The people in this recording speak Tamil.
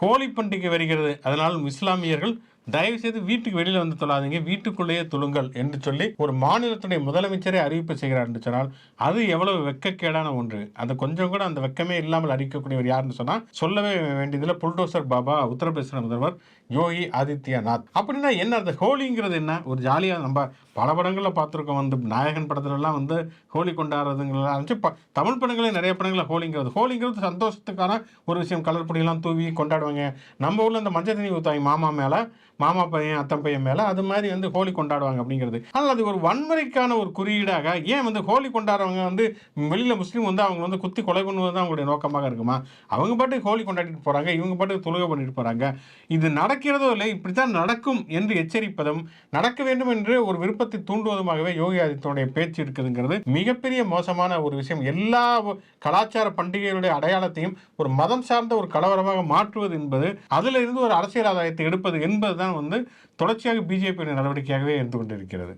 ஹோலி பண்டிகை வருகிறது. அதனால் இஸ்லாமியர்கள் தயவு செய்து வீட்டுக்கு வெளியில் வந்து தொழாதீங்க. வீட்டுக்குள்ளேயே தொழுங்கள் என்று சொல்லி ஒரு மாநிலத்துடைய முதலமைச்சரே அறிவிப்பு செய்கிறார் என்று சொன்னால் அது எவ்வளவு வெக்கக்கேடான ஒன்று. அது கொஞ்சம் கூட அந்த வெக்கமே இல்லாமல் அறிவிக்கக்கூடியவர் யாருன்னு சொன்னால் சொல்லவே வேண்டியதில் புல்டோசர் பாபா உத்தரப்பிரதேச முதல்வர் யோகி ஆதித்யநாத். அப்படின்னா என்ன அந்த ஹோலிங்கிறது என்ன? ஒரு ஜாலியாக நம்ம பல படங்களில் பார்த்துருக்கோம். வந்து நாயகன் படத்துலலாம் வந்து ஹோலி கொண்டாடுறதுங்களா இருந்துச்சு. ப தமிழ் படங்களே நிறைய படங்களில் ஹோலிங்கிறது. ஹோலிங்கிறது சந்தோஷத்துக்கான ஒரு விஷயம். கலர் பொடியெல்லாம் தூவி கொண்டாடுவாங்க. நம்ம ஊரில் இந்த மஞ்சள் தண்ணி ஊற்றுவாங்க மாமா மேலே. மாமா பையன் அத்தன் பையன் மேலே அது மாதிரி வந்து ஹோலி கொண்டாடுவாங்க அப்படிங்கிறது. ஆனால் அது ஒரு வன்முறைக்கான ஒரு குறியீடாக ஏன் வந்து ஹோலி கொண்டாடுறவங்க வந்து வெளியில் முஸ்லீம் வந்து அவங்க வந்து குத்தி கொலை பண்ணுவது தான் அவங்களுடைய நோக்கமாக இருக்குமா? அவங்க பாட்டுக்கு ஹோலி கொண்டாடிட்டு போகிறாங்க இவங்க பாட்டுக்கு தொழுகை பண்ணிட்டு போகிறாங்க இது நடக்கிறதோ இல்லை இப்படி தான் நடக்கும் என்று எச்சரிப்பதும் நடக்க வேண்டும் என்று ஒரு விருப்பத்தை தூண்டுவதுமாகவே யோகி ஆதித்யனுடைய பேச்சு இருக்குதுங்கிறது மிகப்பெரிய மோசமான ஒரு விஷயம். எல்லா கலாச்சார பண்டிகைகளுடைய அடையாளத்தையும் ஒரு மதம் சார்ந்த ஒரு கலவரமாக மாற்றுவது என்பது அதில் இருந்து ஒரு அரசியல் ஆதாயத்தை எடுப்பது என்பதுதான் வந்து தொடர்ச்சியாக பிஜேபியுடைய நடவடிக்கையாகவே இருந்து கொண்டிருக்கிறது